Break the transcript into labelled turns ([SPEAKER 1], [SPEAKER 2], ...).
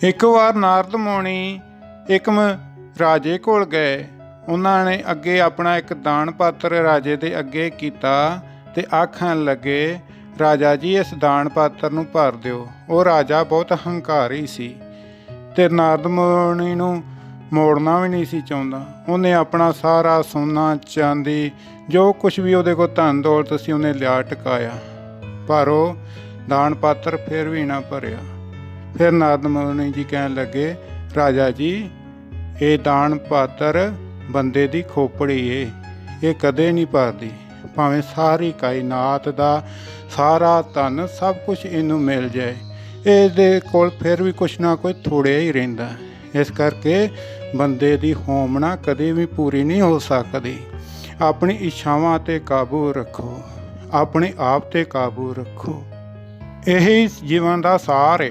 [SPEAKER 1] ਇੱਕ ਵਾਰ ਨਾਰਦ ਮੁਨੀ ਇੱਕ ਰਾਜੇ ਕੋਲ ਗਏ। ਉਹਨਾਂ ਨੇ ਅੱਗੇ ਆਪਣਾ ਇੱਕ ਦਾਨ ਪਾਤਰ ਰਾਜੇ ਦੇ ਅੱਗੇ ਕੀਤਾ ਤੇ ਆਖਣ ਲੱਗੇ, ਰਾਜਾ ਜੀ, ਇਸ ਦਾਨ ਪਾਤਰ ਨੂੰ ਭਰ ਦਿਓ। ਉਹ ਰਾਜਾ ਬਹੁਤ ਹੰਕਾਰੀ ਸੀ ਤੇ ਨਾਰਦ ਮੁਨੀ ਨੂੰ ਮੋੜਨਾ ਵੀ ਨਹੀਂ ਸੀ ਚਾਹੁੰਦਾ। ਉਹਨੇ ਆਪਣਾ ਸਾਰਾ ਸੋਨਾ, ਚਾਂਦੀ, ਜੋ ਕੁਝ ਵੀ ਉਹਦੇ ਕੋਲ ਧਨ ਦੌਲਤ ਸੀ, ਉਹਨੇ ਲਿਆ ਟਕਾਇਆ। ਪਰ ਉਹ ਦਾਨ ਪਾਤਰ ਫਿਰ ਵੀ ਨਾ ਭਰਿਆ। ਫਿਰ ਨਾਰਦ ਮੁਨੀ ਜੀ ਕਹਿਣ ਲੱਗੇ, ਰਾਜਾ ਜੀ, ਇਹ ਦਾਨ ਪਾਤਰ ਬੰਦੇ ਦੀ ਖੋਪੜੀ ਏ। ਇਹ ਕਦੇ ਨਹੀਂ ਭਰਦੀ। ਭਾਵੇਂ ਸਾਰੀ ਕਾਇਨਾਤ ਦਾ ਸਾਰਾ ਧਨ ਸਭ ਕੁਝ ਇਹਨੂੰ ਮਿਲ ਜਾਏ। ਇਹਦੇ ਕੋਲ ਫਿਰ ਵੀ ਕੁਛ ਨਾ ਕੋਈ ਥੋੜਿਆ ਹੀ ਰਹਿੰਦਾ। ਇਸ ਕਰਕੇ ਬੰਦੇ ਦੀ ਹੋਮਣਾ ਕਦੇ ਵੀ ਪੂਰੀ ਨਹੀਂ ਹੋ ਸਕਦੀ। ਆਪਣੀ ਇੱਛਾਵਾਂ ਤੇ ਕਾਬੂ ਰੱਖੋ। ਆਪਣੇ ਆਪ ਤੇ ਕਾਬੂ ਰੱਖੋ। ਇਹੀ ਜੀਵਨ ਦਾ ਸਾਰ ਹੈ